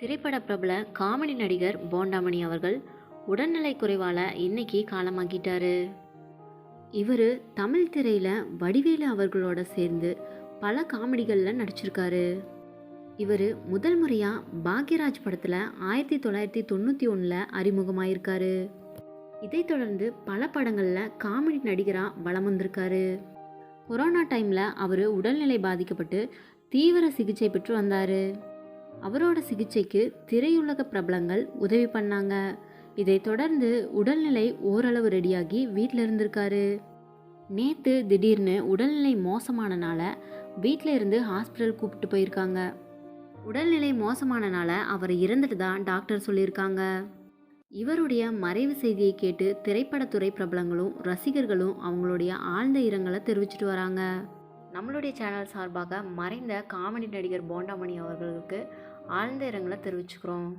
திரைப்பட பிரபல காமெடி நடிகர் போண்டாமணி அவர்கள் உடல்நலை குறைவால் இன்னைக்கு காலமாக்கிட்டாரு. இவர் தமிழ் திரையில் வடிவேலு அவர்களோட சேர்ந்து பல காமெடிகளில் நடிச்சிருக்காரு. இவர் முதல் முறையாக பாக்யராஜ் படத்தில் ஆயிரத்தி தொள்ளாயிரத்தி தொண்ணூற்றி ஒன்றில் அறிமுகமாயிருக்காரு. இதைத் தொடர்ந்து பல படங்களில் காமெடி நடிகராக வளம் வந்திருக்காரு. கொரோனா டைமில் அவர் உடல்நிலை பாதிக்கப்பட்டு தீவிர சிகிச்சை பெற்று வந்தார். அவரோட சிகிச்சைக்கு திரையுலக பிரபலங்கள் உதவி பண்ணாங்க. இதை தொடர்ந்து உடல்நிலை ஓரளவு ரெடியாகி வீட்டில் இருந்திருக்காரு. நேற்று திடீர்னு உடல்நிலை மோசமானனால வீட்டில் இருந்து ஹாஸ்பிட்டல் கூப்பிட்டு போயிருக்காங்க. உடல்நிலை மோசமானனால அவர் இறந்துட்டு தான் டாக்டர் சொல்லியிருக்காங்க. இவருடைய மறைவு செய்தியை கேட்டு திரைப்படத்துறை பிரபலங்களும் ரசிகர்களும் அவங்களுடைய ஆழ்ந்த இரங்கலை தெரிவிச்சிட்டு வராங்க. நம்மளுடைய சேனல் சார்பாக மறைந்த காமெடி நடிகர் போண்டாமணி அவர்களுக்கு ஆழ்ந்த இரங்கலை தெரிவிச்சுக்கிறோம்.